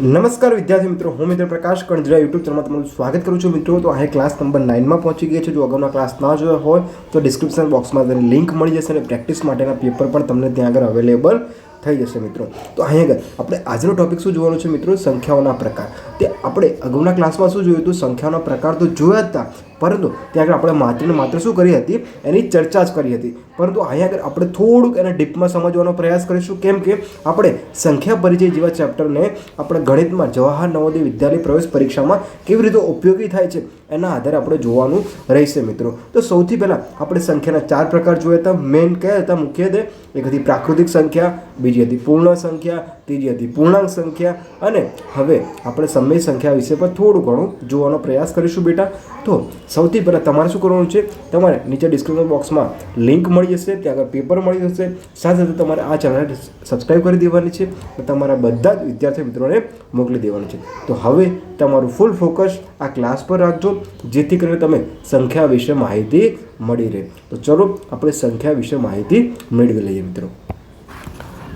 નમસ્કાર વિદ્યાર્થી મિત્રો, હું મિત્ર પ્રકાશ કણજરા યુટ્યુબ ચેનલમાં તમારું સ્વાગત કરું છું. મિત્રો, તો અહીં ક્લાસ નંબર નાઇનમાં પહોંચી ગયા છે. જો અગાઉના ક્લાસ ના જોયા હોય, તો ડિસ્ક્રિપ્શન બોક્સમાં તેની લિંક મળી જશે અને પ્રેક્ટિસ માટેના પેપર પણ તમને ત્યાં આગળ અવેલેબલ થઈ જશે, મિત્રો. તો અહીં આગળ આપણે આજનો ટોપિક શું જોવાનો છે, મિત્રો? સંખ્યાઓના પ્રકાર. તે આપણે અગાઉના ક્લાસમાં શું જોયું હતું? સંખ્યાઓના પ્રકાર તો જોયા હતા પરંતુ ત્યાં આગળ આપણે માત્ર ને માત્ર શું કરી હતી? એની ચર્ચા જ કરી હતી. પરંતુ અહીંયા આગળ આપણે થોડુંક એને ડીપમાં સમજવાનો પ્રયાસ કરીશું. કેમ કે આપણે સંખ્યા પરિચય જેવા ચેપ્ટરને આપણે ગણિતમાં જવાહર નવોદય વિદ્યાલય પ્રવેશ પરીક્ષામાં કેવી રીતે ઉપયોગી થાય છે એના આધારે આપણે જોવાનું રહેશે મિત્રો. તો સૌથી પહેલાં આપણે સંખ્યાના ચાર પ્રકાર જોયા હતા. મેઇન કયા હતા? મુખ્યત્વે એક હતી પ્રાકૃતિક સંખ્યા, બીજી હતી પૂર્ણ સંખ્યા, ત્રીજી હતી પૂર્ણાંક સંખ્યા અને હવે આપણે સમય સંખ્યા વિશે પણ થોડું ઘણું જોવાનો પ્રયાસ કરીશું બેટા. તો સૌથી પહેલાં તમારે શું કરવાનું છે? તમારે નીચે ડિસ્ક્રિપ્શન બોક્સમાં લિંક મળી જશે, ત્યાં આગળ પેપર મળી જશે. સાથે સાથે તમારે આ ચેનલ સબસ્ક્રાઈબ કરી દેવાની છે. તમારા બધા જ વિદ્યાર્થી મિત્રોને મોકલી દેવાનું છે. તો હવે તમારું ફૂલ ફોકસ આ ક્લાસ પર રાખજો, જેથી કરીને તમે સંખ્યા વિશે માહિતી મળી રહે. તો ચલો આપણે સંખ્યા વિશે માહિતી મેળવી લઈએ મિત્રો.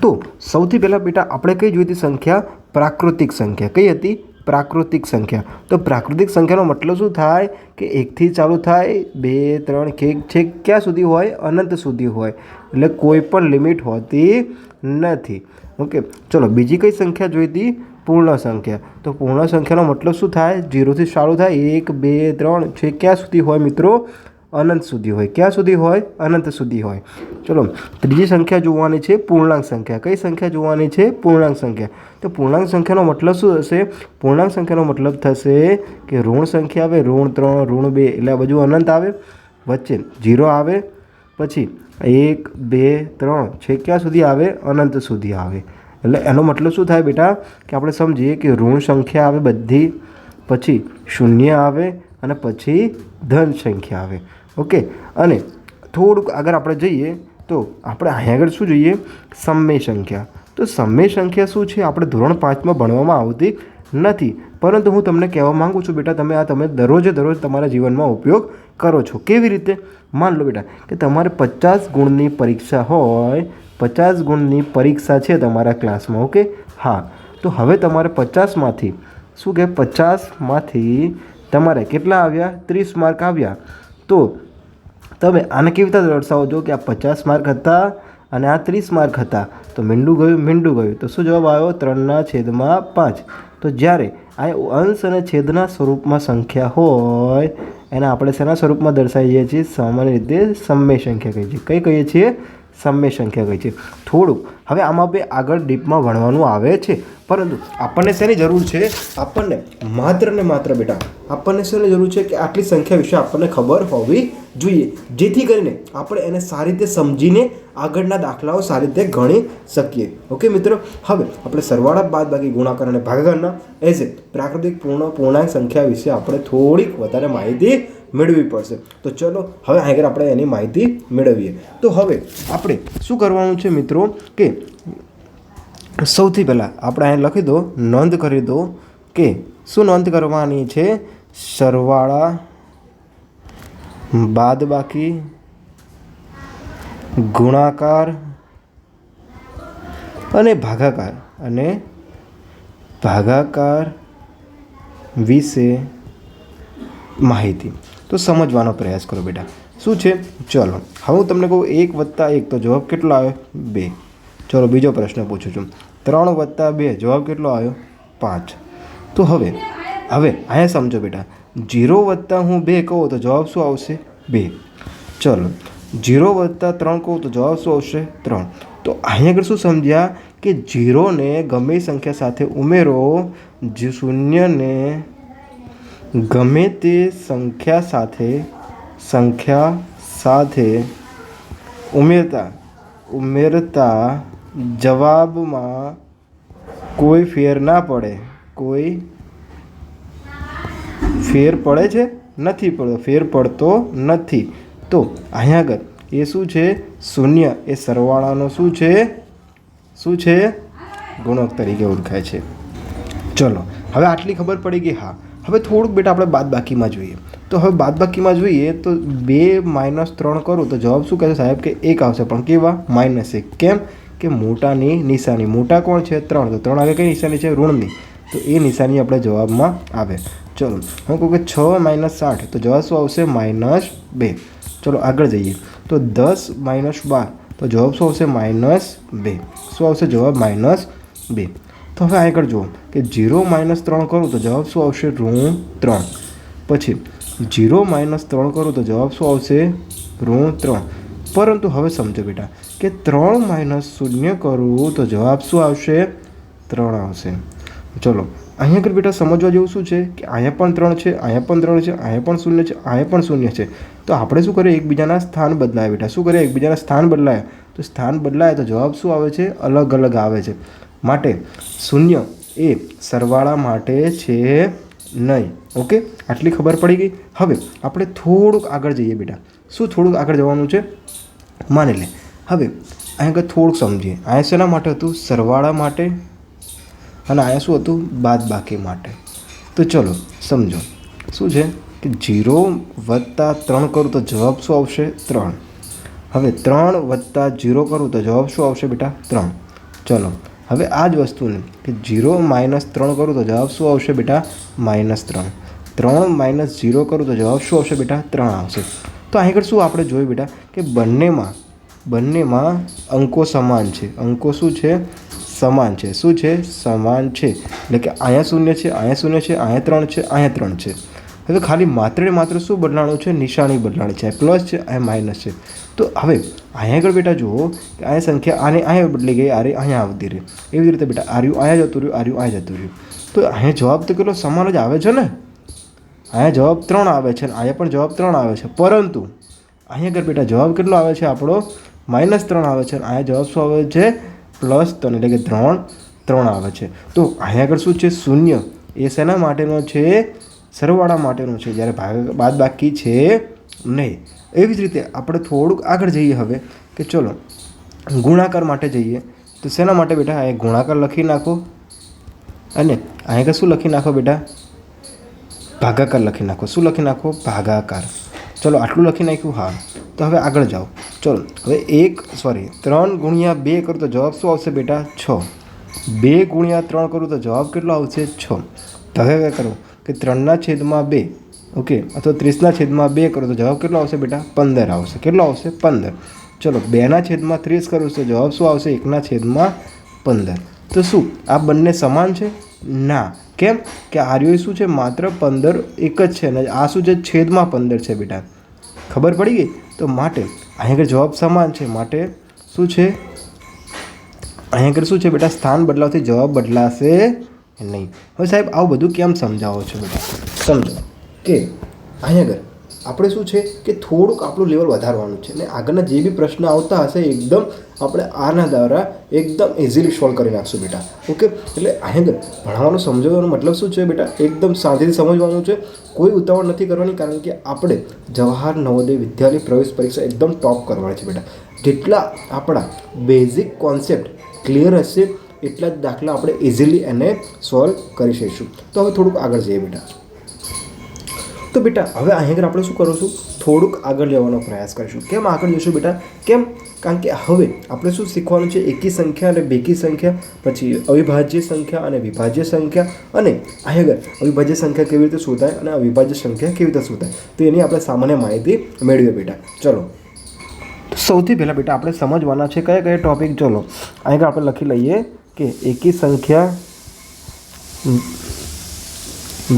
તો સૌથી પહેલાં બેટા આપણે કઈ જોઈતી સંખ્યા? પ્રાકૃતિક સંખ્યા. કઈ હતી? પ્રાકૃતિક સંખ્યા. તો પ્રાકૃતિક સંખ્યાનો મતલબ શું થાય? કે એકથી ચાલુ થાય, બે, ત્રણ, કે છેક ક્યાં સુધી હોય? અનંત સુધી હોય. એટલે કોઈ પણ લિમિટ હોતી નથી. ઓકે, ચલો, બીજી કઈ સંખ્યા જોઈ હતી પૂર્ણ સંખ્યા. તો પૂર્ણ સંખ્યાનો મતલબ શું થાય? જીરોથી ચાલુ થાય, એક, બે, ત્રણ છે ક્યાં સુધી હોય મિત્રો? અનંત સુધી હોય. ક્યાં સુધી હોય? અનંત સુધી હોય. ચલો, ત્રીજી સંખ્યા જોવાની છે પૂર્ણાંક સંખ્યા. કઈ સંખ્યા જોવાની છે? પૂર્ણાંક સંખ્યા. તો પૂર્ણાંક સંખ્યાનો મતલબ શું થશે પૂર્ણાંક સંખ્યાનો મતલબ થશે કે ઋણ સંખ્યા આવે, ઋણ ત્રણ, ઋણ બે, એટલે આ બધું અનંત આવે. વચ્ચે જીરો આવે, પછી એક, બે, ત્રણ. છે ક્યાં સુધી આવે? અનંત સુધી આવે. એટલે એનો મતલબ શું થાય બેટા? કે આપણે સમજીએ કે ઋણ સંખ્યા આવે બધી, પછી શૂન્ય આવે, અને પછી ધન સંખ્યા આવે. ઓકે? અને થોડુંક આગળ આપણે જઈએ, તો આપણે અહીંયા આગળ શું જોઈએ? સમય સંખ્યા. તો સમય સંખ્યા શું છે? આપણે ધોરણ પાંચમાં ભણવામાં આવતી નથી. પરંતુ હું તમને કહેવા માગું છું, બેટા, તમે આ તમે દરરોજે દરરોજ તમારા જીવનમાં ઉપયોગ કરો છો. કેવી રીતે? માન લો બેટા, કે તમારે પચાસ ગુણની પરીક્ષા હોય, પચાસ ગુણની પરીક્ષા છે તમારા ક્લાસમાં, ઓકે? હા. તો હવે તમારે પચાસમાંથી, શું કે પચાસમાંથી તમારે કેટલા આવ્યા? ત્રીસ માર્ક આવ્યા. તો તમે આને કેવી રીતે દર્શાવો છો કે આ પચાસ માર્ક હતા અને આ ત્રીસ માર્ક હતા. તો મીંડું ગયું મીંડું ગયું. તો શું જવાબ આવ્યો? ત્રણના છેદમાં પાંચ. તો જ્યારે આ અંશ અને છેદના સ્વરૂપમાં સંખ્યા હોય, એને આપણે શેના સ્વરૂપમાં દર્શાવીએ છીએ? સામાન્ય રીતે સમય સંખ્યા કહીએ છીએ. કઈ કહીએ છીએ? સમય સંખ્યા કહી છે. થોડુંક. હવે આમાં બે આગળ ડીપમાં ભણવાનું આવે છે. પરંતુ આપણને શેની જરૂર છે? આપણને માત્ર ને માત્ર બેટા, આપણને શેની જરૂર છે કે આટલી સંખ્યા વિશે આપણને ખબર હોવી જોઈએ. જેથી કરીને આપણે એને સારી રીતે સમજીને આગળના દાખલાઓ સારી રીતે ગણી શકીએ. ઓકે મિત્રો? હવે આપણે સરવાળા બાદ બાકી ગુણાકાર અને ભાગાકારના એઝ એ પ્રાકૃતિક પૂર્ણ, પૂર્ણાંક સંખ્યા વિશે આપણે થોડીક વધારે માહિતી મેળવવી પડશે. તો ચલો, હવે આગળ આપણે એની માહિતી મેળવીએ. તો હવે આપણે શું કરવાનું છે મિત્રો કે સૌથી પહેલાં આપણે અહીં લખી દો, નોંધ કરી દો કે શું નોંધ કરવાની છે? સરવાળા બાદ બાકી ગુણાકાર અને ભાગાકાર. અને ભાગાકાર વિશે માહિતી. તો સમજવાનો પ્રયાસ કરો બેટા. શું છે? ચલો, હવે હું તમને કહું એક વત્તા એક, તો જવાબ કેટલો આવ્યો? બે. ચલો, બીજો પ્રશ્ન પૂછું છું. ત્રણ વત્તા બે, જવાબ કેટલો આવ્યો? પાંચ. તો હવે હવે અહીંયા સમજો બેટા. જીરો વત્તા હું બે કહું તો જવાબ શું આવશે? બે. ચલો, જીરો વત્તા ત્રણ કહું તો જવાબ શું આવશે? ત્રણ. તો અહીંયા આગળ શું સમજ્યા? કે જીરોને ગમે સંખ્યા સાથે ઉમેરો, જે શૂન્યને ગમે તે સંખ્યા સાથે સંખ્યા સાથે ઉમેરતા ઉમેરતા જવાબમાં કોઈ ફેર ના પડે. કોઈ ફેર પડે છે? નથી પડતો. ફેર પડતો નથી. તો અહીંયા આગળ, એ શું છે? શૂન્ય. એ સરવાળાનો શું છે? શું છે? ગુણક તરીકે ઓળખાય છે. ચલો, હવે આટલી ખબર પડી ગઈ. હા. હવે થોડુંક બેટા આપણે બાદ બાકીમાં જોઈએ. તો હવે બાદ બાકીમાં જોઈએ તો બે માઇનસ ત્રણ કરું તો જવાબ શું કહેશે સાહેબ કે એક આવશે. પણ કેવા? માઇનસ એક. કેમ? કે મોટાની નિશાની. મોટા કોણ છે? ત્રણ. તો ત્રણ આગળ કઈ નિશાની છે? ઋણની. તો એ નિશાની આપણે જવાબમાં આવે. ચલો, હું કહું કે છ માઇનસ સાઠ તો જવાબ શું આવશે? માઇનસ બે. ચલો, આગળ જઈએ. તો દસ માઇનસ બાર. તો જવાબ શું આવશે? માઇનસ બે. શું આવશે? જવાબ માઇનસ બે. તો હવે આગળ જુઓ કે જીરો માઇનસ ત્રણ કરું તો જવાબ શું આવશે? ઋણ ત્રણ. પછી જીરો માઇનસ ત્રણ કરું તો જવાબ શું આવશે? ઋણ ત્રણ. પરંતુ હવે સમજો બેટા કે ત્રણ માઇનસ શૂન્ય કરું તો જવાબ શું આવશે? ત્રણ આવશે. ચલો, અહીંયા આગળ બેટા સમજવા જેવું શું છે? કે અહીંયા પણ ત્રણ છે, અહીંયા પણ ત્રણ છે, અહીંયા પણ શૂન્ય છે, અહીંયા પણ શૂન્ય છે. તો આપણે શું કરીએ? એકબીજાના સ્થાન બદલાય બેટા. શું કરીએ? એકબીજાના સ્થાન બદલાય. તો સ્થાન બદલાય તો જવાબ શું આવે છે? અલગ અલગ આવે છે. માટે શૂન્ય એ સરવાળા માટે છે નહીં. ઓકે? આટલી ખબર પડી ગઈ. હવે આપણે થોડુંક આગળ જઈએ બેટા. શું થોડુંક આગળ જવાનું છે? માની લે. હવે અહીંયા આગળ થોડુંક સમજીએ. અહીંયા શેના માટે હતું? સરવાળા માટે. અને અહીંયા શું હતું? બાદ બાકી માટે. તો ચલો, સમજો. શું છે? કે જીરો વત્તા ત્રણ કરું તો જવાબ શું આવશે? ત્રણ. હવે ત્રણ વત્તા જીરો કરું તો જવાબ શું આવશે બેટા? ત્રણ. ચલો હવે આ જ વસ્તુને કે જીરો માઇનસ ત્રણ કરું તો જવાબ શું આવશે બેટા? માઇનસ ત્રણ. ત્રણ માઇનસ ઝીરો કરું તો જવાબ શું આવશે બેટા? ત્રણ આવશે. તો અહીં આગળ શું આપણે જોયું બેટા? કે બંનેમાં બંનેમાં અંકો સમાન છે. અંકો શું છે? સમાન છે. શું છે? સમાન છે. એટલે કે અહીંયા શૂન્ય છે, અહીંયા શૂન્ય છે, અહીંયા ત્રણ છે, અહીંયા ત્રણ છે. હવે ખાલી માત્ર માત્ર શું બદલાણું છે? નિશાની બદલાણી છે. પ્લસ છે અહીંયા માઇનસ છે. તો હવે, અહીંયા આગળ બેટા જુઓ કે અહીંયા સંખ્યા આને અહીંયા બદલી ગઈ, આરે અહીંયા આવતી રહી. એવી રીતે બેટા, આર્યું અહીંયા જતું રહ્યું, આર્યું અહીંયા જતું રહ્યું. તો અહીંયા જવાબ તો કેટલો સમાન જ આવે છે ને? અહીંયા જવાબ ત્રણ આવે છે અહીંયા પણ જવાબ ત્રણ આવે છે. પરંતુ, અહીંયા આગળ બેટા જવાબ કેટલો આવે છે આપણો? માઇનસ ત્રણ આવે છે અહીંયા જવાબ શું આવે છે? પ્લસ ત્રણ, એટલે કે ત્રણ ત્રણ આવે છે. તો અહીંયા આગળ શું છે? શૂન્ય. એ શેના માટેનો છે? સરવાળા માટેનો છે. જ્યારે ભાગ બાદ બાકી છે નહીં. એવી જ રીતે આપણે થોડુંક આગળ જઈએ હવે કે ચલો, ગુણાકાર માટે જઈએ. તો શેના માટે બેટા? અહીંયા ગુણાકાર લખી નાખો. અને આગળ શું લખી નાખો બેટા? ભાગાકાર લખી નાખો. શું લખી નાખો? ભાગાકાર. ચલો, આટલું લખી નાખ્યું, હા. તો હવે આગળ જાઓ. ચલો, હવે એક સોરી ત્રણ ગુણ્યા બે કરું તો જવાબ શું આવશે બેટા? છ. બે ગુણ્યા ત્રણ કરું તો જવાબ કેટલો આવશે? છ. તો હવે કરો કે ત્રણના છેદમાં બે. ઓકે, અથવા ત્રીસના છેદમાં બે કરો તો જવાબ કેટલો આવશે બેટા? પંદર આવશે. કેટલો આવશે? પંદર. ચલો, બેના છેદમાં ત્રીસ કરું તો જવાબ શું આવશે? એકના છેદમાં પંદર. તો શું, આ બંને સમાન છે? ના. કેમ? કે આર્યો શું છે? માત્ર પંદર એક જ છે અને આ શું છે? છેદમાં પંદર છે બેટા. ખબર પડી ગઈ? તો માટે અહીં આગળ જવાબ સમાન છે. માટે શું છે? અહીં આગળ શું છે બેટા? સ્થાન બદલાવથી જવાબ બદલાશે નહીં. હવે સાહેબ, આવું બધું કેમ સમજાવો છો બેટા? સમજો કે અહીં આગળ, આપણે શું છે કે થોડુંક આપણું લેવલ વધારવાનું છે ને આગળના જે બી પ્રશ્ન આવતા હશે, એકદમ આપણે આના દ્વારા એકદમ ઇઝીલી સોલ્વ કરી નાખશું બેટા. ઓકે એટલે અહીં આગળ, ભણવાનું સમજવાનો મતલબ શું છે બેટા? એકદમ શાંતિથી સમજવાનું છે. કોઈ ઉતાવળ નથી કરવાની કારણ કે આપણે જવાહર નવોદય વિદ્યાલય પ્રવેશ પરીક્ષા એકદમ ટોપ કરવાની છે બેટા. જેટલા આપણા બેઝિક કોન્સેપ્ટ ક્લિયર હશે, એટલા જ દાખલા આપણે ઇઝીલી એને સોલ્વ કરી શકીશું. તો હવે થોડુંક આગળ જઈએ બેટા. તો બેટા, હવે અહીં આગળ આપણે શું કરીશું થોડુંક આગળ જવાનો પ્રયાસ કરીશું. કેમ આગળ જઈશું બેટા? કેમ? કારણ કે હવે આપણે શું શીખવાનું છે? એકી સંખ્યા અને બેકી સંખ્યા, પછી અવિભાજ્ય સંખ્યા અને વિભાજ્ય સંખ્યા, અને અહીં આગળ અવિભાજ્ય સંખ્યા કેવી રીતે શોધાય અને અવિભાજ્ય સંખ્યા કેવી રીતે શોધાય? તો એની આપણે સામાન્ય માહિતી મેળવીએ બેટા. ચલો. સૌથી પહેલાં બેટા, આપણે સમજવાના છે કયા કયા ટોપિક ચલો. અહીં આપણે લખી લઈએ કે એકી સંખ્યા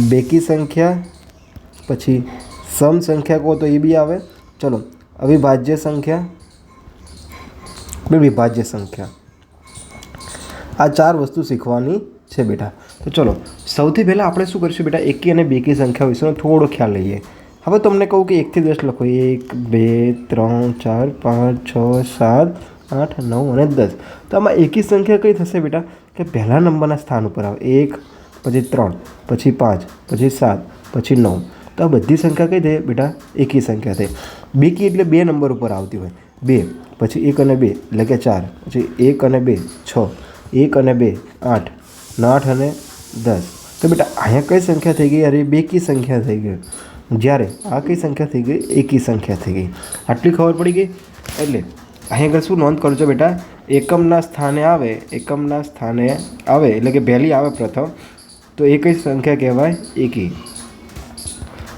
બેકી સંખ્યા પછી સમ સંખ્યા કહો તો એ બી આવે. ચલો, અવિભાજ્ય સંખ્યા વિભાજ્ય સંખ્યા. આ ચાર વસ્તુ શીખવાની છે બેટા. તો ચલો, સૌથી પહેલાં આપણે શું કરીશું બેટા? એકી અને બેકી સંખ્યા વિશેનો થોડો ખ્યાલ લઈએ. હવે તમને કહું કે એકથી દસ લખો. એક, બે, ત્રણ, ચાર, પાંચ, છ, સાત, આઠ, નવ અને દસ. તો આમાં એકી સંખ્યા કઈ થશે બેટા? કે પહેલા નંબરના સ્થાન ઉપર આવે. એક, પછી ત્રણ, પછી પાંચ, પછી સાત, પછી નવ. તો આ બધી સંખ્યા કઈ થઈ બેટા? એકી સંખ્યા થઈ બેકી એટલે બે નંબર ઉપર આવતી હોય. બે, પછી એક અને બે, એટલે કે ચાર, પછી એક અને બે, છ, એક અને બે, આઠ ને આઠ અને દસ. તો બેટા, અહીંયા કઈ સંખ્યા થઈ ગઈ? અરે, બેકી સંખ્યા થઈ ગઈ. જ્યારે આ કઈ સંખ્યા થઈ ગઈ? એકી સંખ્યા થઈ ગઈ. આટલી ખબર પડી ગઈ? એટલે અહીં આગળ શું નોંધ કરજો બેટા? એકમના સ્થાને આવે, એકમના સ્થાને આવે, એટલે કે પહેલી આવે પ્રથમ, તો એ કઈ સંખ્યા કહેવાય? એકી.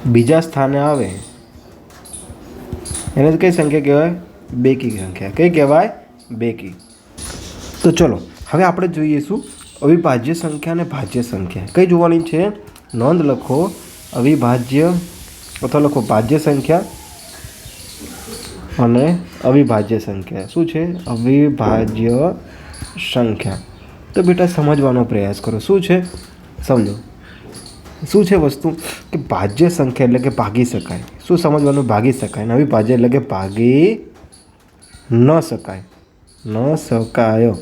બીજા સ્થાને આવે, એને કઈ સંખ્યા કહેવાય? બેકી સંખ્યા. કઈ કહેવાય? બેકી. તો ચલો, હવે આપણે જોઈએ શું? અવિભાજ્ય સંખ્યા અને ભાજ્ય સંખ્યા. કઈ જોવાની છે? નોંધ લખો. અવિભાજ્ય અથવા લખો ભાજ્ય સંખ્યા અને અવિભાજ્ય સંખ્યા. શું છે? અવિભાજ્ય સંખ્યા. તો બેટા સમજવાનો પ્રયાસ કરો. શું છે? સમજો. શું છે વસ્તુ? કે ભાજ્ય સંખ્યા એટલે કે ભાગી શકાય. શું સમજવાનું? ભાગી શકાય. નવી ભાજ્ય એટલે કે ભાગી ન શકાય. ન શકાય.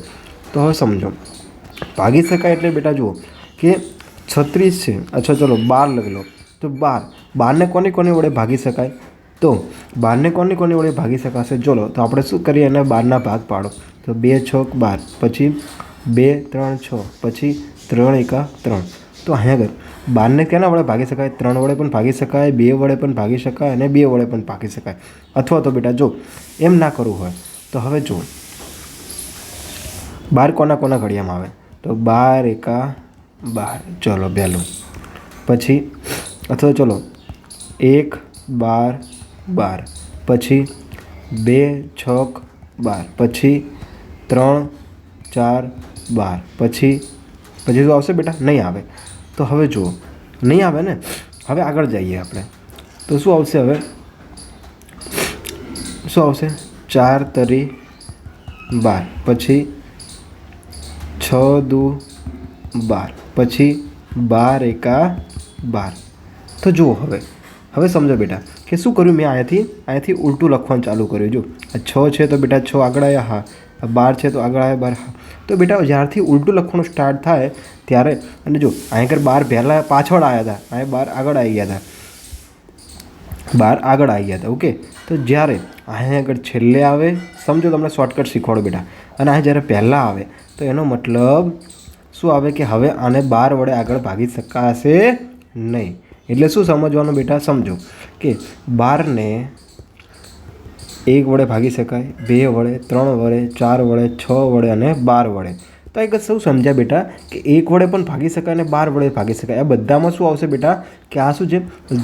તો હવે સમજો. ભાગી શકાય એટલે બેટા જુઓ કે છત્રીસ છે. અચ્છા, ચલો બાર લઈ લો. તો બાર. બારને કોને કોને વડે ભાગી શકાય? તો બારને કોને કોની વડે ભાગી શકાશે? ચલો, તો આપણે શું કરીએ? એને બારના ભાગ પાડો. તો બે છ બાર. પછી બે, ત્રણ, છ. પછી ત્રણ એકા ત્રણ. તો અહીંયા આગળ. બારને કેના વડે ભાગી શકાય? ત્રણ વડે પણ ભાગી શકાય, બે વડે પણ ભાગી શકાય અને બે વડે પણ ભાગી શકાય. અથવા તો બેટા જો, એમ ના કરવું હોય, તો હવે જો બાર કોના કોના ઘડિયામાં આવે? તો બાર એકા બાર. ચલો પહેલું પછી, અથવા ચલો, એક, બાર બાર. પછી, બે છક બાર. પછી, ત્રણ, ચાર, બાર. પછી પછી શું આવશે બેટા નહીં આવે તો હવે જુઓ નહીં આવે ને હવે આગળ જઈએ આપણે તો શું આવશે હવે શું આવશે ચાર તરી બાર પછી છ દુ બાર પછી બાર એકા બાર તો જુઓ હવે હવે સમજો બેટા કે શું કર્યું મેં અહીંયાથી અહીંયાથી ઉલટું લખવાનું ચાલુ કર્યું જો આ છ છે તો બેટા છ આગળ આવ્યા હા આ બાર છે તો આગળ આવ્યા બાર હા તો બેટા, જ્યારથી ઉલટું લખવાનું સ્ટાર્ટ થાય, ત્યારે, અને જો આગળ બાર પહેલાં પાછળ આવ્યા હતા, અહીં બાર આગળ આવી ગયા હતા. બાર આગળ આવી ગયા હતા ઓકે તો જ્યારે અહીં આગળ છેલ્લે આવે, સમજો તમને શોર્ટકટ શીખવાડો બેટા. અને અહીં જ્યારે પહેલાં આવે, તો એનો મતલબ શું આવે કે હવે આને બાર વડે આગળ ભાગી શકાશે નહીં. એટલે શું સમજવાનું બેટા? સમજો કે બારને એક વડે ભાગી શકાય, બે વડે, ત્રણ વડે, ચાર વડે, છ વડે અને બાર વડે. તો એક સૌ સમજ્યા બેટા કે એક વડે પણ ભાગી શકાય અને બાર વડે ભાગી શકાય. આ બધામાં શું આવશે બેટા? કે આ શું છે?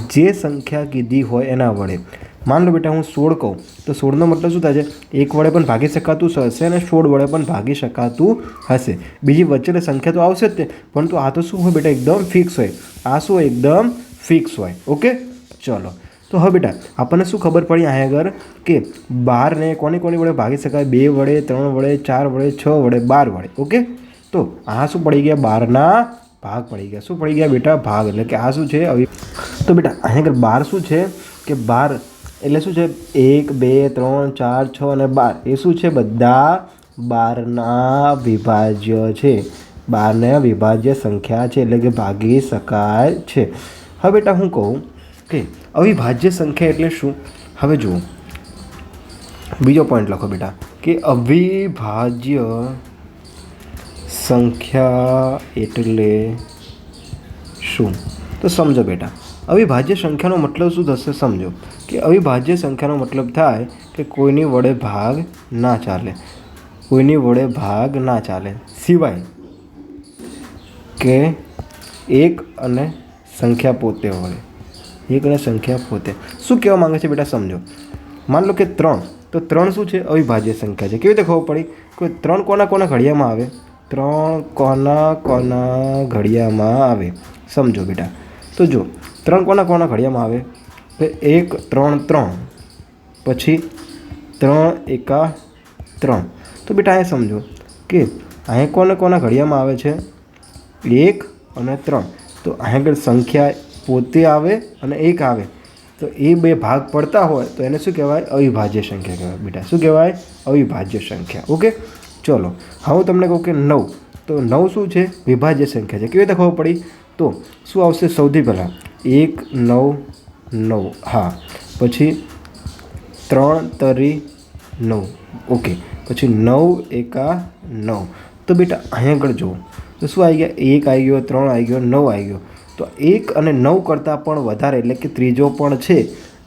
જે સંખ્યા કીધી હોય એના વડે. માન લો બેટા, હું સોળ કહું. તો સોળનો મતલબ શું થાય છે? એક વડે પણ ભાગી શકાતું હશે અને સોળ વડે પણ ભાગી શકાતું હશે. બીજી વચ્ચેની સંખ્યા તો આવશે જ તે. પરંતુ આ તો શું હોય બેટા? એકદમ ફિક્સ હોય. આ શું એકદમ ફિક્સ હોય. ઓકે? ચલો. તો હવે બેટા, આપણને શું ખબર પડી અહીંયા આગળ કે બારને કોની કોની વડે ભાગી શકાય? બે વડે, ત્રણ વડે, ચાર વડે, છ વડે, બાર વડે, ઓકે? તો આ શું પડી ગયા? બારના ભાગ પડી ગયા. શું પડી ગયા બેટા? ભાગ. એટલે કે આ શું છે? હવે તો બેટા અહીંયા આગળ બાર શું છે? કે બાર એટલે શું છે? એક, બે, ત્રણ, ચાર, છ અને બાર. એ શું છે? બધા બારના વિભાજ્ય છે. બારના વિભાજ્ય સંખ્યા છે. એટલે કે ભાગી શકાય છે. હવે બેટા હું કહું કે અવિભાજ્ય સંખ્યા એટલે શું? હવે જુઓ. બીજો પોઈન્ટ લખો બેટા, કે અવિભાજ્ય સંખ્યા એટલે શું? તો સમજો બેટા, અવિભાજ્ય સંખ્યાનો મતલબ શું થશે? સમજો, કે અવિભાજ્ય સંખ્યાનો મતલબ થાય કે કોઈની વડે ભાગ ના ચાલે. કોઈની વડે ભાગ ના ચાલે. સિવાય કે એક અને સંખ્યા પોતે વડે. એક અને સંખ્યા પોતે. શું કહેવા માંગે છે બેટા સમજો. માન લો કે ત્રણ. તો ત્રણ શું છે? અવિભાજ્ય સંખ્યા છે. કેવી રીતે ખબર પડી? કોઈ ત્રણ કોના કોના ઘડિયામાં આવે? ત્રણ કોના કોના ઘડિયામાં આવે. સમજો બેટા. તો જો ત્રણ કોના કોના ઘડિયામાં આવે? તો એક, ત્રણ ત્રણ. પછી ત્રણ, એકા, ત્રણ. તો બેટા અહીંયા સમજો કે અહીંયા કોને કોના ઘડિયામાં આવે છે? એક અને ત્રણ. તો અહીં આગળ સંખ્યા પોતે આવે અને એક આવે. તો એ બે ભાગ પડતા હોય તો એને શું કહેવાય? અવિભાજ્ય સંખ્યા કહેવાય બેટા. શું કહેવાય? અવિભાજ્ય સંખ્યા. ઓકે? ચલો. હું તમને કહું કે નવ. તો નવ શું છે? વિભાજ્ય સંખ્યા છે. કેવી રીતે ખબર પડી? તો શું આવશે સૌથી પહેલાં? એક, નવ નવ. હા. પછી ત્રણ, તરી, નવ. ઓકે. પછી નવ, એકા, નવ. તો બેટા, અહીંયા આગળ જુઓ. તો શું આવી ગયા? એક આવી ગયો, ત્રણ આવી ગયો, નવ આવી ગયો. તો એક અને નવ કરતાં પણ વધારે એટલે કે ત્રીજો પણ છે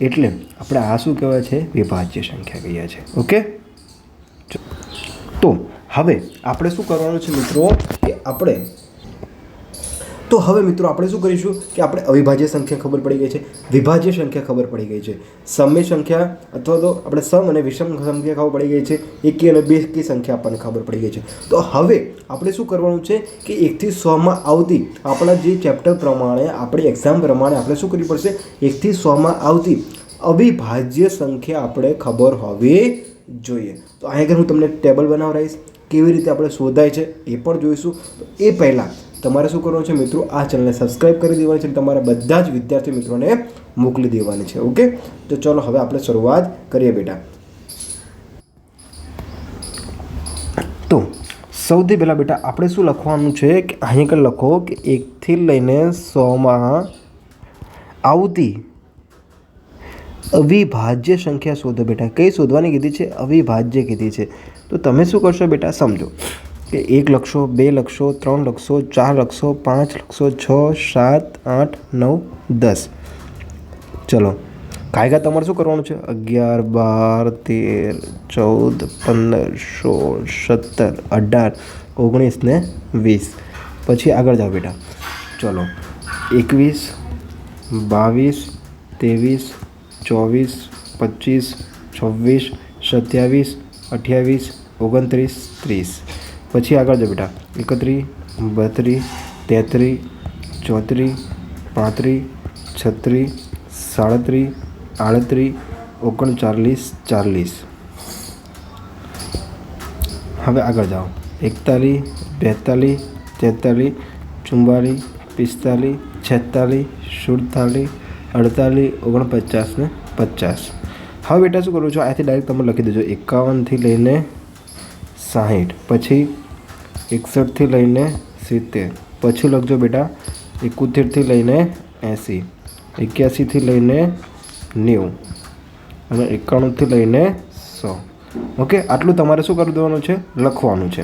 એટલે આપણે આ શું કહેવાય છે? વિભાજ્ય સંખ્યા કહીએ છીએ. ઓકે? તો હવે આપણે શું કરવાનું છે મિત્રો? કે આપણે તો હવે મિત્રો આપણે શું કરીશું કે આપણે અવિભાજ્ય સંખ્યા ખબર પડી ગઈ છે. વિભાજ્ય સંખ્યા ખબર પડી ગઈ છે. સમય સંખ્યા અથવા તો આપણે સમ અને વિષમ સંખ્યા ખબર પડી ગઈ છે. એકી અને બે કી સંખ્યા આપણને ખબર પડી ગઈ છે. તો હવે આપણે શું કરવાનું છે કે એકથી સોમાં આવતી આપણા જે ચેપ્ટર પ્રમાણે, આપણી એક્ઝામ પ્રમાણે આપણે શું કરવી પડશે? એકથી સોમાં આવતી અવિભાજ્ય સંખ્યા આપણે ખબર હોવી જોઈએ. તો અહીં હું તમને ટેબલ બનાવડાવીશ. કેવી રીતે આપણે શોધાય છે એ પણ જોઈશું. તો એ પહેલાં તમારે શું કરવાનું છે મિત્રો? આ ચેનલને સબસ્ક્રાઈબ કરી દેવાની છે અને તમારા બધા જ વિદ્યાર્થી મિત્રોને મોકલી દેવાની છે ઓકે તો ચલો હવે આપણે શરૂઆત કરીએ બેટા. તો સૌથી પહેલાં બેટા, આપણે શું લખવાનું છે કે અહીં આગળ લખો કે એકથી લઈને સોમાં આવતી અવિભાજ્ય સંખ્યા શોધો બેટા. કઈ શોધવાની કીધી છે? અવિભાજ્ય કીધી છે. તો તમે શું કરશો બેટા? સમજો. કે એક લખશો, બે લખશો, ત્રણ લખશો, ચાર લખશો, પાંચ લખશો, છ, સાત, આઠ, નવ, દસ. ચલો. કાયગા તમારે શું કરવાનું છે? અગિયાર, બાર, તેર, ચૌદ, પંદર, સોળ, સત્તર, અઢાર, ઓગણીસ ને વીસ. પછી આગળ જાઓ બેટા. ચલો. એકવીસ, બાવીસ, ત્રેવીસ, ચોવીસ, પચીસ, છવ્વીસ, સત્યાવીસ, અઠ્યાવીસ, ઓગણત્રીસ, ત્રીસ. પછી આગળ જાઓ બેટા એકત્રીસ બત્રીસ તેત્રીસ ચોત્રીસ પાંત્રીસ છત્રીસ સાડત્રીસ આડત્રીસ ઓગણચાલીસ, ચાલીસ. હવે આગળ જાઓ. એકતાલીસ બેતાલીસ તેતાલીસ ચુમ્માલીસ પિસ્તાલીસ છેતાલીસ સુડતાલીસ અડતાલીસ ઓગણપચાસ ને પચાસ. હવે બેટા શું કરું છું? આથી ડાયરેક્ટ તમે લખી દેજો. એકાવનથી લઈને સાહીઠ. પછી એકસઠથી લઈને સિત્તેર. પછી લખજો બેટા, એકોતેરથી લઈને એંસી. એક્યાસીથી લઈને નેવું. અને એકાણુંથી લઈને સો. ઓકે, આટલું તમારે શું કરી દેવાનું છે? લખવાનું છે.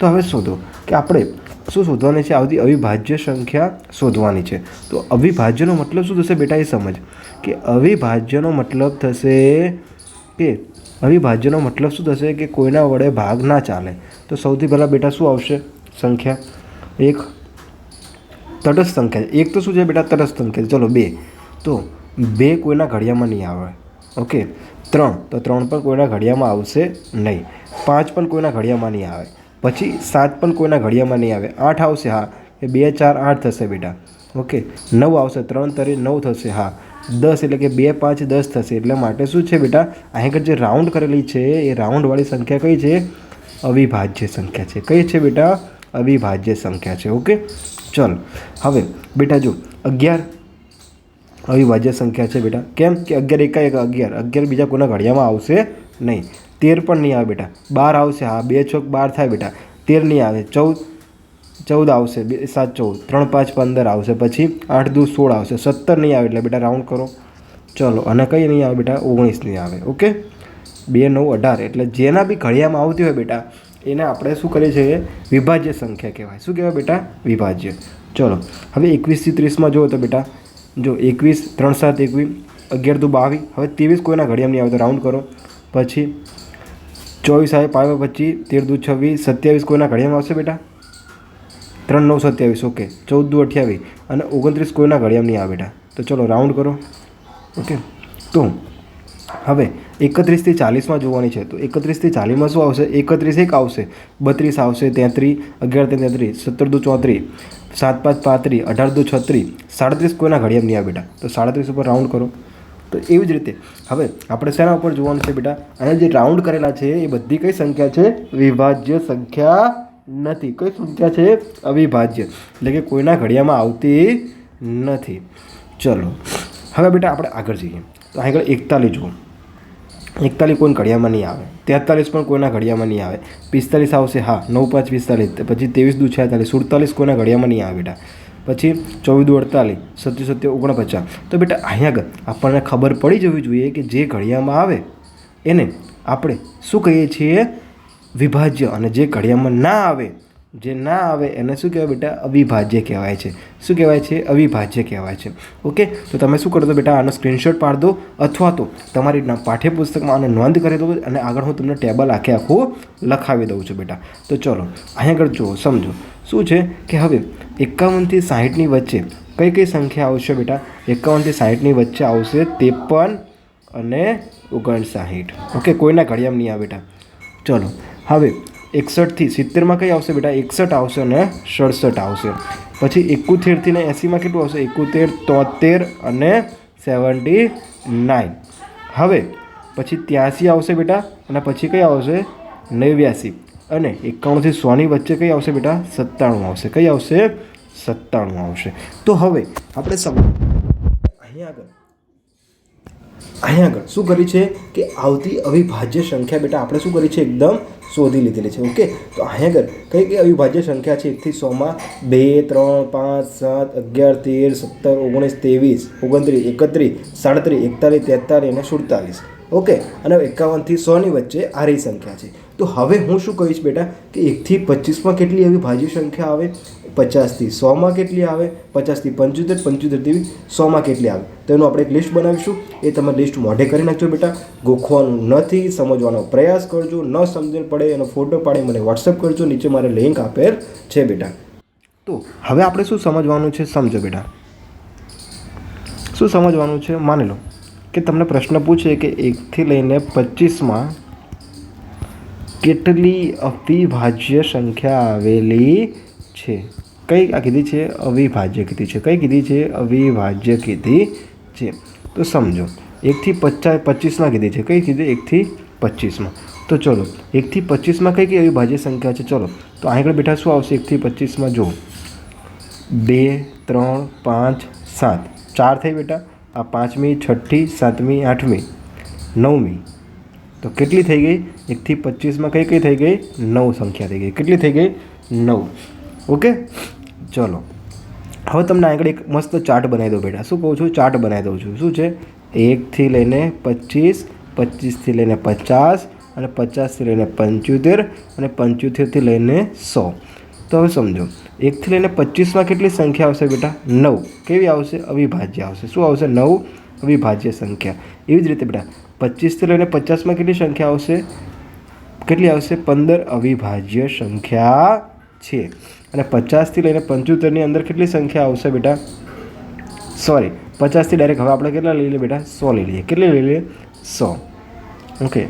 તો હવે શોધો કે આપણે શું શોધવાની છે? આવતી અવિભાજ્ય સંખ્યા શોધવાની છે. તો અવિભાજ્યનો મતલબ શું થશે બેટા? એ સમજ. કે અવિભાજ્યનો મતલબ થશે કે અવિભાજ્યનો મતલબ શું થશે કે કોઈના વડે ભાગ ના ચાલે? તો સૌથી પહેલાં બેટા શું આવશે? સંખ્યા એક. તટસ્થ સંખ્યા. એક તો શું છે બેટા? તટસ્થ સંખ્યા. ચલો બે. તો બે કોઈના ઘડિયામાં નહીં આવે. ઓકે? ત્રણ. તો ત્રણ પણ કોઈના ઘડિયામાં આવશે નહીં. પાંચ પણ કોઈના ઘડિયામાં નહીં આવે. પછી સાત પણ કોઈના ઘડિયામાં નહીં આવે. આઠ આવશે, હા. એ બે, ચાર, આઠ થશે બેટા. ઓકે? નવ આવશે. ત્રણ તરી નવ થશે, હા. દસ એટલે કે બે પાંચ દસ થશે. એટલે માટે શું છે બેટા? અહીં આગળ જે રાઉન્ડ કરેલી છે, એ રાઉન્ડવાળી સંખ્યા કઈ છે? અવિભાજ્ય સંખ્યા છે. કઈ છે બેટા? અવિભાજ્ય સંખ્યા છે. ઓકે? ચલો. હવે, બેટા જો, અગિયાર અવિભાજ્ય સંખ્યા છે બેટા. કેમ? કે અગિયાર એકા એક અગિયાર. અગિયાર બીજા કોઈના ઘડિયામાં આવશે નહીં. તેર પણ નહીં આવે બેટા. બાર આવશે. હા, બે છોક બાર થાય બેટા. તેર નહીં આવે. ચૌદ ચૌદ આવશે, બે, સાત, ચૌદ. ત્રણ, પાંચ, પંદર આવશે. પછી આઠ દુ સોળ આવશે. સત્તર નહીં આવે એટલે બેટા રાઉન્ડ કરો. ચલો, અને કઈ નહીં આવે બેટા, ઓગણીસ નહીં આવે, ઓકે? બે, નવ, અઢાર, એટલે જેના બી ઘડિયામાં આવતી હોય બેટા, એને આપણે શું કરીએ છીએ? વિભાજ્ય સંખ્યા કહેવાય. શું કહેવાય બેટા? વિભાજ્ય. ચલો, હવે એકવીસથી ત્રીસમાં જુઓ તો બેટા, જો એકવીસ, ત્રણ, સાત, એકવીસ, અગિયાર, દુ, બાવીસ. હવે ત્રેવીસ કોઈના ઘડિયામાં નહીં આવે તો રાઉન્ડ કરો. પછી ચોવીસ આવે, પાંચ, પચીસ, તેર, દુ, છવ્વીસ, સત્યાવીસ કોઈના ઘડિયામાં આવશે બેટા? ત્રણ નવ સત્યાવીસ ઓકે. ચૌદ દુ અઠ્યાવીસ અને ઓગણત્રીસ કોઈના ઘડિયામની આવે બેટા. તો ચલો રાઉન્ડ કરો. ઓકે. તો હવે એકત્રીસથી ચાલીસમાં જોવાની છે. તો એકત્રીસથી ચાલીસમાં શું આવશે? એકત્રીસ એક આવશે. બત્રીસ આવશે તેત્રીસ અગિયાર તે તેત્રીસ સત્તર દુ ચોત્રીસ સાત પાંચ પાંત્રીસ અઢાર દુ છત્રીસ સાડત્રીસ કોઈના ઘડિયામ નહીં આવે બેટા. તો સાડત્રીસ ઉપર રાઉન્ડ કરો. તો એવી જ રીતે હવે આપણે શેના ઉપર જોવાનું છે બેટા? અને જે રાઉન્ડ કરેલા છે એ બધી કઈ સંખ્યા છે? વિભાજ્ય સંખ્યા નથી. કઈ સંખ્યા છે? અવિભાજ્ય. એટલે કે કોઈના ઘડિયામાં આવતી નથી. ચલો. હવે બેટા આપણે આગળ જઈએ. તો આગળ એકતાલીસ જુઓ. એકતાલીસ કોઈ ઘડિયામાં નહીં આવે. તેતાલીસ પણ કોઈના ઘડિયામાં નહીં આવે. પિસ્તાલીસ આવશે, હા. નવ પાંચ પિસ્તાલીસ. પછી ત્રેવીસ દુ છેતાલીસ. સુડતાલીસ કોઈના ઘડિયામાં નહીં આવે બેટા. પછી ચોવીસ દુ અડતાલીસ. સત્યુ સત્ય ઓગણપચાસ. તો બેટા અહીંયા આગળ આપણને ખબર પડી જવી જોઈએ કે જે ઘડિયામાં આવે, એને આપણે શું કહીએ છીએ? વિભાજ્ય અને જે ઘડિયામાં ના આવે, જે ના આવે એને શું કહેવાય બેટા? અવિભાજ્ય કહેવાય છે. શું કહેવાય છે? અવિભાજ્ય કહેવાય છે. ઓકે તો તમે શું કરો બેટા? આનો સ્ક્રીનશોટ પાડ દો. અથવા તો તમારી પાઠ્યપુસ્તકમાં આને નોંધ કરી દો અને આગળ હું તમને ટેબલ આખે આખું લખાવી દઉં છું બેટા. તો ચલો, અહીંયા આગળ જુઓ, સમજો. શું છે કે હવે એકાવનથી સાહીઠની વચ્ચે કઈ કઈ સંખ્યા આવશે બેટા? એકાવનથી સાહીઠની વચ્ચે આવશે ત્રેપન અને ઓગણસાહીઠ. ઓકે કોઈના ઘડિયામાં નહીં આવે બેટા. ચલો હવે એકસઠથી સિત્તેરમાં કઈ આવશે બેટા? એકસઠ આવશે અને સડસઠ આવશે. પછી એકોતેરથી ને એંસીમાં કેટલું આવશે? એકોતેર, તોતેર અને સેવન્ટી નાઇન. હવે પછી ત્યાંસી આવશે બેટા અને પછી કઈ આવશે? નેવ્યાસી. અને એકાણુંથી સોની વચ્ચે કઈ આવશે બેટા? સત્તાણું આવશે. કઈ આવશે? સત્તાણું આવશે. તો હવે આપણે સમ અહીંયા આગળ. અહીંયા આગળ શું કરી છે કે આવતી અવિભાજ્ય સંખ્યા બેટા, આપણે શું કરી છે? એકદમ શોધી લીધેલી છે, ઓકે? તો અહીંયા આગળ કઈ કઈ અવિભાજ્ય સંખ્યા છે? એકથી સોમાં બે, ત્રણ, પાંચ, સાત, અગિયાર, તેર, સત્તર, ઓગણીસ, ત્રેવીસ, ઓગણત્રીસ, એકત્રીસ, સાડત્રીસ, એકતાલીસ, તેતાલીસ અને સુડતાલીસ. ઓકે? અને એકાવનથી સોની વચ્ચે આ રહી સંખ્યા છે. તો હવે હું શું કહીશ બેટા કે એકથી પચીસમાં કેટલી એવી ભાજી સંખ્યા આવે? પચાસથી. સોમાં કેટલી આવે? પચાસથી. પંચોતેર પંચોતેરથી સોમાં કેટલી આવે? તો એનું આપણે એક લિસ્ટ બનાવીશું. એ તમે લિસ્ટ મોઢે કરી નાખજો બેટા. ગોખવાનું નથી, સમજવાનો પ્રયાસ કરજો. ન સમજણ પડે, એનો ફોટો પાડી મને વોટ્સઅપ કરજો. નીચે મારે લિંક આપેલ છે બેટા. તો હવે આપણે શું સમજવાનું છે? સમજો બેટા. શું સમજવાનું છે? માની લો કે તમને પ્રશ્ન પૂછે કે એકથી લઈને પચીસમાં કેટલી અવિભાજ્ય સંખ્યા આવેલી છે? કઈ આ કીધી છે? અવિભાજ્ય કીધી છે. કઈ કીધી છે? અવિભાજ્ય કીધી છે. તો સમજો, એકથી પચાસ, પચીસમાં કીધી છે. કઈ કીધી? એકથી પચીસમાં. તો ચલો, એકથી પચીસમાં કઈ કઈ અવિભાજ્ય સંખ્યા છે? ચલો, તો આગળ બેઠા શું આવશે? એકથી પચીસમાં જુઓ. બે, ત્રણ, પાંચ, સાત. ચાર થઈ બેટા. આ પાંચમી, છઠ્ઠી, સાતમી, આઠમી. નવમી. તો કેટલી થઈ ગઈ? એકથી પચીસમાં કઈ કઈ થઈ ગઈ? નવ સંખ્યા થઈ ગઈ. કેટલી થઈ ગઈ? નવ. ઓકે? ચલો. હવે તમને આગળ એક મસ્ત ચાર્ટ બનાવી દઉં બેટા. શું કહું છું? ચાર્ટ બનાવી દઉં છું. શું છે? એકથી લઈને પચીસ, પચીસથી લઈને પચાસ અને પચાસથી લઈને પંચોતેર અને પંચોતેરથી લઈને સો. તો હવે સમજો. એકથી લઈને પચીસમાં કેટલી સંખ્યા આવશે બેટા? નવ. કેવી આવશે? અવિભાજ્ય આવશે. શું આવશે? નવ અવિભાજ્ય સંખ્યા. એવી જ રીતે બેટા, પચીસથી લઈને પચાસમાં કેટલી સંખ્યા આવશે? કેટલી આવશે? પંદર અવિભાજ્ય સંખ્યા છે. અને પચાસથી લઈને પંચોતેરની અંદર કેટલી સંખ્યા આવશે બેટા? સોરી, પચાસથી ડાયરેક્ટ હવે આપણે કેટલા લઈ લઈએ બેટા? સો લઈ લઈએ. કેટલી લઈ લઈએ? સો. ઓકે,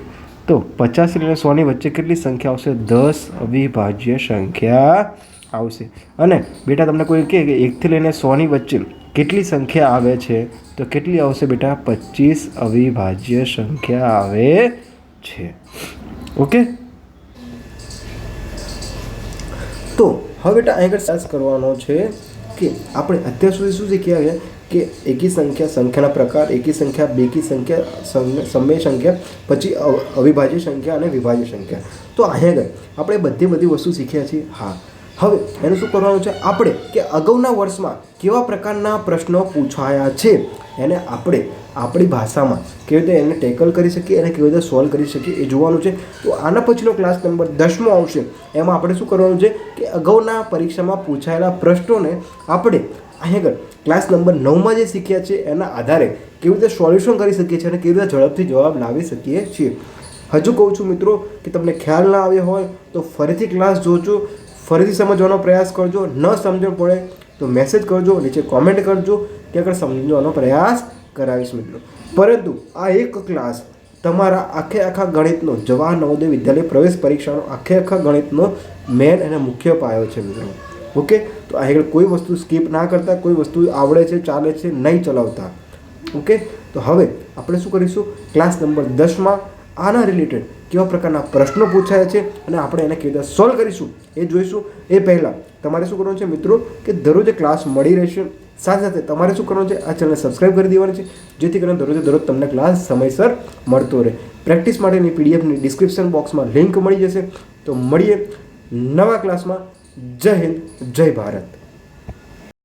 તો પચાસથી લઈને સોની વચ્ચે કેટલી સંખ્યા આવશે? દસ અવિભાજ્ય સંખ્યા આવશે. અને બેટા તમને કોઈ કહે કે એકથી લઈને સોની વચ્ચે કેટલી સંખ્યા આવે છે? તો કેટલી આવશે બેટા? પચીસ અવિભાજ્ય સંખ્યા આવે છે. ઓકે? તો હવે બેટા અહીં આગળ સાસ કરવાનો છે કે આપણે અત્યાર સુધી શું શીખ્યા છે કે એકી સંખ્યા સંખ્યાના પ્રકાર, એકી સંખ્યા, બેકી સંખ્યા સમય સંખ્યા, પછી અવ- અવિભાજ્ય સંખ્યા અને વિભાજ્ય સંખ્યા. તો અહીંયા આગળ આપણે બધી બધી વસ્તુ શીખ્યા છીએ. હા. હવે એનું શું કરવાનું છે? આપણે કે અગાઉના વર્ષમાં કેવા પ્રકારના પ્રશ્નો પૂછાયા છે? એને આપણે આપણી ભાષામાં કેવી રીતે એને ટેકલ કરી શકીએ અને કેવી રીતે સોલ્વ કરી શકીએ એ જોવાનું છે. તો આના પછીનો ક્લાસ નંબર દસમો આવશે. એમાં આપણે શું કરવાનું છે કે અગાઉના પરીક્ષામાં પૂછાયેલા પ્રશ્નોને આપણે અહીં આગળ ક્લાસ નંબર નવમાં જે શીખ્યા છે એના આધારે કેવી રીતે સોલ્યુશન કરી શકીએ છીએ અને કેવી રીતે ઝડપથી જવાબ લાવી શકીએ છીએ. હજુ કહું છું મિત્રો કે તમને ખ્યાલ ના આવ્યો હોય તો ફરીથી ક્લાસ જોજો, ફરીથી સમજવાનો પ્રયાસ કરજો, ન સમજણ પડે તો મેસેજ કરજો, નીચે કોમેન્ટ કરજો કે આગળ સમજવાનો પ્રયાસ કરાવીશ મિત્રો. પરંતુ આ એક ક્લાસ તમારા આખે આખા ગણિતનો જવાહર નવોદય વિદ્યાલય પ્રવેશ પરીક્ષાનો આખે આખા ગણિતનો મેન અને મુખ્ય પાયો છે મિત્રો. ઓકે તો આગળ કોઈ વસ્તુ સ્કીપ ના કરતા, કોઈ વસ્તુ આવડે છે, ચાલે છે, નહીં ચલાવતા. ઓકે તો હવે આપણે શું કરીશું? ક્લાસ નંબર દસમાં આના રિલેટેડ કેવા પ્રકારના પ્રશ્નો પૂછાયા છે અને આપણે એને કેવી રીતે સોલ્વ કરીશું એ જોઈશું. એ પહેલાં તમારે શું કરવાનું છે મિત્રો? કે દરરોજ ક્લાસ મળી રહેશે. સાથે સાથે તમારે શું કરવાનું છે? આ ચેનલને સબસ્ક્રાઈબ કરી દેવાની છે, જેથી કરીને દરરોજે દરરોજ તમને ક્લાસ સમયસર મળતો રહે. પ્રેક્ટિસ માટેની પીડીએફની ડિસ્ક્રિપ્શન બોક્સમાં લિંક મળી જશે. તો મળીએ નવા ક્લાસમાં જય હિન્દ, જય ભારત.